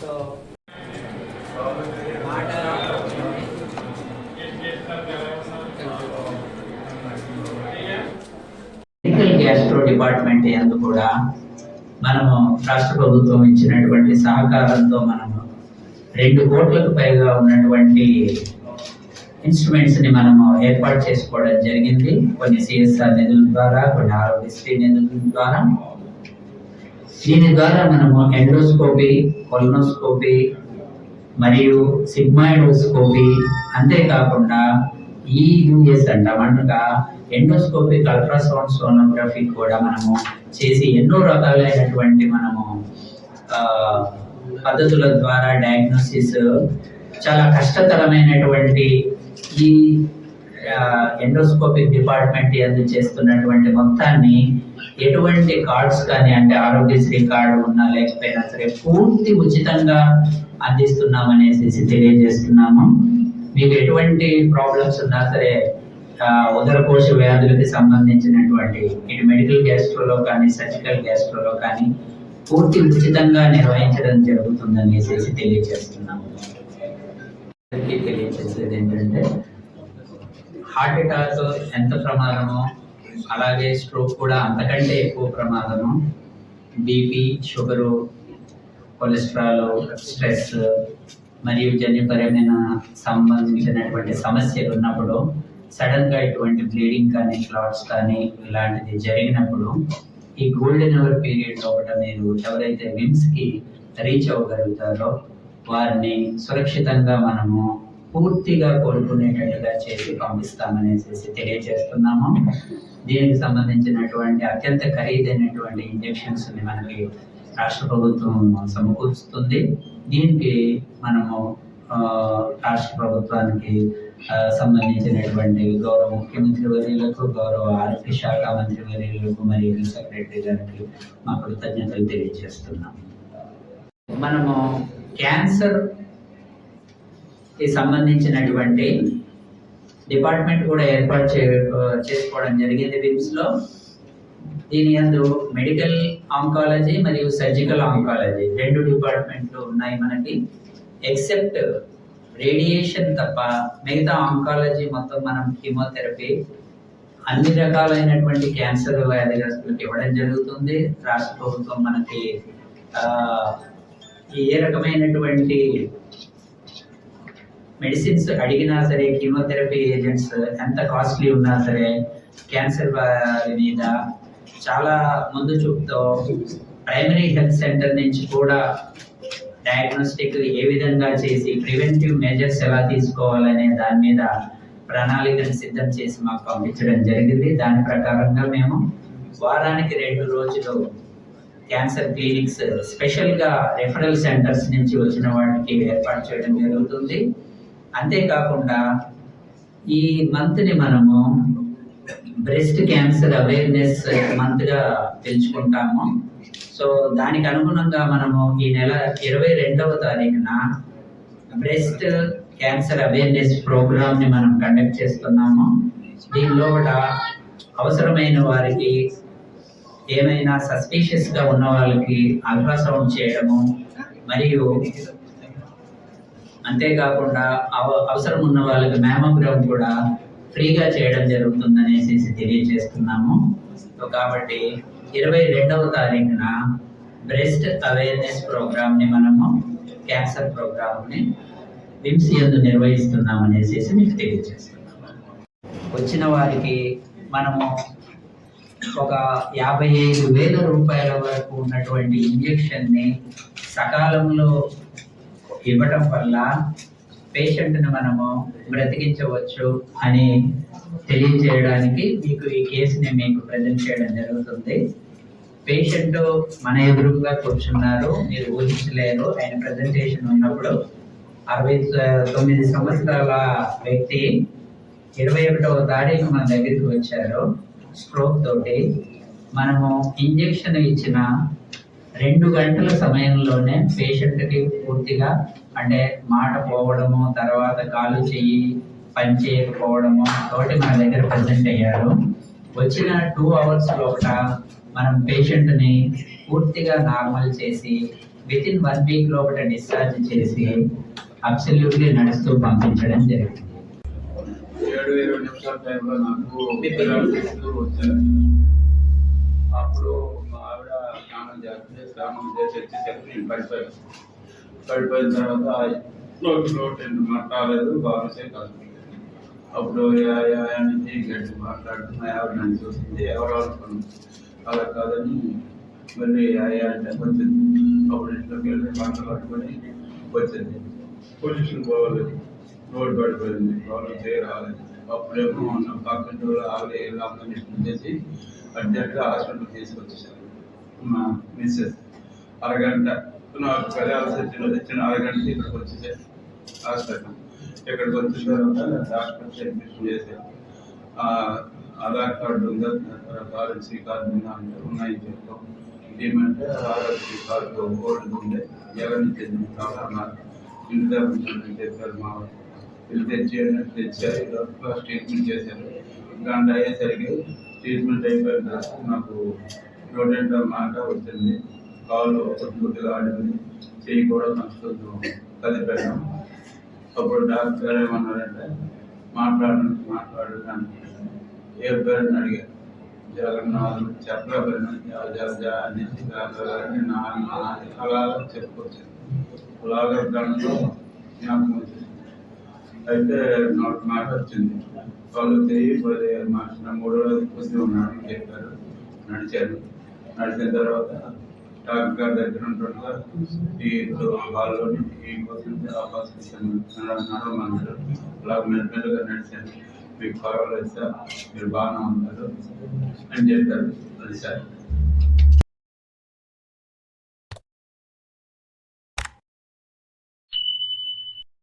So medical gastro department ఎందు కూడా మనము రాష్ట్ర ప్రభుత్వం ఇచ్చినటువంటి సహకారంతో మనము రెండు కోట్లకు పైగా ఉన్నటువంటి ఇన్స్ట్రుమెంట్స్ని మనము ఏర్పాటు చేసుకోవడం జరిగింది. కొన్ని సిఎస్ఆర్ నిధుల ద్వారా కొన్ని ఆరోగ్యశ్రీ నిధుల ద్వారా. దీని ద్వారా మనము ఎండోస్కోపీ కొలనోస్కోపీ మరియు సిగ్మాయిడోస్కోపీ అంతేకాకుండా ఈ యూఎస్ అంటామనగా ఎండోస్కోపిక్ అల్ట్రాసౌండ్ సోనోగ్రఫీ కూడా మనము చేసి ఎన్నో రకాలైనటువంటి మనము పద్ధతుల ద్వారా డయాగ్నోసిస్ చాలా కష్టతరమైనటువంటి ఈ ఎండోస్కోపిక్ డిపార్ట్మెంట్ ఎందు చేస్తున్నటువంటి మొత్తాన్ని ఎటువంటి కార్డ్స్ కానీ అంటే ఆరోగ్యశ్రీ కార్డు ఉన్నా లేకపోయినా సరే పూర్తి ఉచితంగా అందిస్తున్నామనేసి తెలియజేస్తున్నాము. మీకు ఎటువంటి ప్రాబ్లమ్స్ ఉన్నా సరే ఉదరకోశ వ్యాధులకి సంబంధించినటువంటి ఇటు మెడికల్ గ్యాస్ట్రోలో కానీ సర్జికల్ గ్యాస్ట్రోలో కానీ పూర్తి ఉచితంగా నిర్వహించడం జరుగుతుందనేసి తెలియజేస్తున్నాము. తెలియజేసేది ఏంటంటే హార్ట్ అటాక్ ఎంత ప్రమాదమో అలాగే స్ట్రోక్ కూడా అంతకంటే ఎక్కువ ప్రమాదము. బీపీ షుగరు కొలెస్ట్రాల్ స్ట్రెస్ మరియు జన్యుపరమైన సంబంధించినటువంటి సమస్యలు ఉన్నప్పుడు సడన్గా ఇటువంటి బ్లీడింగ్ కానీ క్లాట్స్ కానీ ఇలాంటిది జరిగినప్పుడు ఈ గోల్డెన్ అవర్ పీరియడ్ లోపల మీరు ఎవరైతే విమ్స్కి రీచ్ అవ్వగలుగుతారో వారిని సురక్షితంగా మనము పూర్తిగా కోలుకునేటట్టుగా చేసి పంపిస్తామనేసి తెలియజేస్తున్నాము. దీనికి సంబంధించినటువంటి అత్యంత ఖరీదైనటువంటి ఇంజక్షన్స్ని మనకి రాష్ట్ర ప్రభుత్వం సమకూరుస్తుంది. దీనికి మనము ఆ, రాష్ట్ర ప్రభుత్వానికి సంబంధించినటువంటి గౌరవ ముఖ్యమంత్రి వర్యులకు గౌరవ ఆరోగ్య శాఖ మంత్రి వర్యులకు మరియు సెక్రటరీ గారికి మా కృతజ్ఞతలు తెలియజేస్తున్నాం మనము క్యాన్సర్ కి సంబంధించినటువంటి డిపార్ట్మెంట్ కూడా ఏర్పాటు చే చేసుకోవడం జరిగింది విమ్స్లో. దీని అందు మెడికల్ ఆంకాలజీ మరియు సర్జికల్ ఆంకాలజీ రెండు డిపార్ట్మెంట్లు ఉన్నాయి మనకి. ఎక్సెప్ట్ రేడియేషన్ తప్ప మిగతా ఆంకాలజీ మొత్తం మనం కీమోథెరపీ అన్ని రకాలైనటువంటి క్యాన్సర్ వ్యాధిగ్రస్తులకు ఇవ్వడం జరుగుతుంది. రాష్ట్ర ప్రభుత్వం మనకి ఏ రకమైనటువంటి మెడిసిన్స్ అడిగినా సరే కీమోథెరపీ ఏజెంట్స్ ఎంత కాస్ట్లీ ఉన్నా సరే క్యాన్సర్ వారి మీద చాలా ముందు చూపుతో ప్రైమరీ హెల్త్ సెంటర్ నుంచి కూడా డయాగ్నోస్టిక్ ఏ విధంగా చేసి ప్రివెంటివ్ మెజర్స్ ఎలా తీసుకోవాలనే దాని మీద ప్రణాళికను సిద్ధం చేసి మాకు పంపించడం జరిగింది. దాని ప్రకారంగా మేము వారానికి రెండు రోజులు క్యాన్సర్ క్లినిక్స్ స్పెషల్గా రెఫరల్ సెంటర్స్ నుంచి వచ్చిన వాటికి ఏర్పాటు చేయడం జరుగుతుంది. అంతేకాకుండా ఈ మంత్ని మనము బ్రెస్ట్ క్యాన్సర్ అవేర్నెస్ మంత్గా పెంచుకుంటాము సో దానికి అనుగుణంగా మనము ఈ నెల ఇరవై రెండవ తారీఖున బ్రెస్ట్ క్యాన్సర్ అవేర్నెస్ ప్రోగ్రామ్ని మనం కండక్ట్ చేస్తున్నాము. దీనిలో కూడా అవసరమైన వారికి ఏమైనా సస్పీషియస్గా ఉన్న వాళ్ళకి అల్ట్రాసౌండ్ చేయడము మరియు అంతేకాకుండా అవ- అవసరం ఉన్న వాళ్ళకి మ్యామోగ్రామ్ కూడా ఫ్రీగా చేయడం జరుగుతుందనేసి తెలియజేస్తున్నాము. సో కాబట్టి ఇరవై రెండవ తారీఖున బ్రెస్ట్ అవేర్నెస్ ప్రోగ్రామ్ని మనము క్యాన్సర్ ప్రోగ్రామ్ని విమ్స్ యందు నిర్వహిస్తున్నాం అనేసి మీకు తెలియజేస్తున్నాము. వచ్చిన వారికి మనము ఒక యాభై ఐదు వేల రూపాయల వరకు ఉన్నటువంటి ఇంజెక్షన్ని సకాలంలో ఇవ్వటం వల్ల పేషెంట్ని మనము బ్రతికించవచ్చు అని తెలియజేయడానికి మీకు ఈ కేసుని మీకు ప్రజెంట్ చేయడం జరుగుతుంది. పేషెంట్ మన ఎదురుగా కూర్చున్నారు మీరు ఊహించలేరు. ఆయన ప్రజెంటేషన్ ఉన్నప్పుడు అరవై తొమ్మిది సంవత్సరాల వ్యక్తి ఇరవై ఒకటవ తారీఖు మన దగ్గరికి వచ్చారు స్ట్రోక్ తోటి. మనము ఇంజెక్షన్ ఇచ్చిన రెండు గంటల సమయంలోనే పేషెంట్కి పూర్తిగా అంటే మాట పోవడము తర్వాత కాలు చెయ్యి పని చేయకపోవడము తోటి మన దగ్గర ప్రజెంట్ అయ్యారు. వచ్చిన టూ అవర్స్ లోపల మనం పేషెంట్ని పూర్తిగా నార్మల్ చేసి విత్ ఇన్ వన్ వీక్ లోపల డిశ్చార్జ్ చేసి అబ్సల్యూట్లీ నడుస్తూ పంపించడం జరిగింది. ఏడు ఇరవై నిమిషాల టైంలో నాకు అప్పుడు చేస్తే స్నానం చేసి వచ్చేసరికి నేను పడిపోయాను పడిపోయిన తర్వాత నోటి నోటి మాట్లాడలేదు బాగుంటే కాదు అప్పుడు యా- యా అని గట్టి మాట్లాడుతూ మా ఆవిడ నన్ను చూసింది ఎవరు అనుకున్నాను అలా కాదని మళ్ళీ ఆయా అంటే వచ్చింది అప్పుడు ఇంట్లోకి వెళ్ళి పంట పట్టుకొని వచ్చింది పొజిషన్ పోవాలి రోడ్డు పడిపోయింది వాళ్ళు చేయరాలేదు అప్పుడేమో నా పక్కన వాళ్ళు ఆవిడ ఎలా కండిషన్ చేసి అర్జెంట్గా హాస్పిటల్ తీసుకొచ్చేసారు మా మిస్సెస్ అరగంట నాకు వచ్చిన అరగంట ఇక్కడికి వచ్చేసారు హాస్పిటల్. ఇక్కడికి వచ్చిన తర్వాత హాస్పిటల్ అడ్మిషన్ చేశారు ఆధార్ కార్డు ఉందా కరెన్సీ కార్డు ఉందా అంటే ఉన్నాయని చెప్పాం. ఏమంటే ఆరోగ్య కార్డు ఓల్డ్ ఉండే ఎవరిని చెందిన కావాలన్నారు ఇంటి దగ్గర చెప్పారు మా ఇల్లు వీళ్ళు తెచ్చేయండి తెచ్చారు ఈ ట్రీట్మెంట్ చేశారు. గంట అయ్యేసరికి ట్రీట్మెంట్ అయిపోయిన తర్వాత నాకు రోడెంట్ మాట వచ్చింది. కాళ్ళు కొద్దిగా ఆడింది చెయ్యి కూడా కొంచెం కదిపాను అప్పుడు డాక్టర్ గారు ఏమన్నారంటే మాట్లాడడానికి మాట్లాడడానికి ఏ పేరుని అడిగారు? జగన్నాథ్ చెప్పలేకపోయినా జగ జగ అనేసి జగన్ నాన్న అలా చెప్పుకొచ్చాను అలాగే దాంట్లో జ్ఞాపకం వచ్చింది. అయితే నాకు మాట వచ్చింది. వాళ్ళు తిరిగి పది మాట మూడో రోజు కూర్చొని ఉన్నాడు చెప్పారు. నడిచాను నడిచిన తర్వాత డాక్టర్ గారి దగ్గర ఉంటుండగా ఈ హాల్లోని ఈ కూర్చుంటే ఆ బస్సు నడవమన్నారు అలా మెల్లమెల్లగా నడిచాను మీకు పర్వాలేదు సార్ మీరు బాగానే ఉంటారు అని చెప్పారు. అది సార్.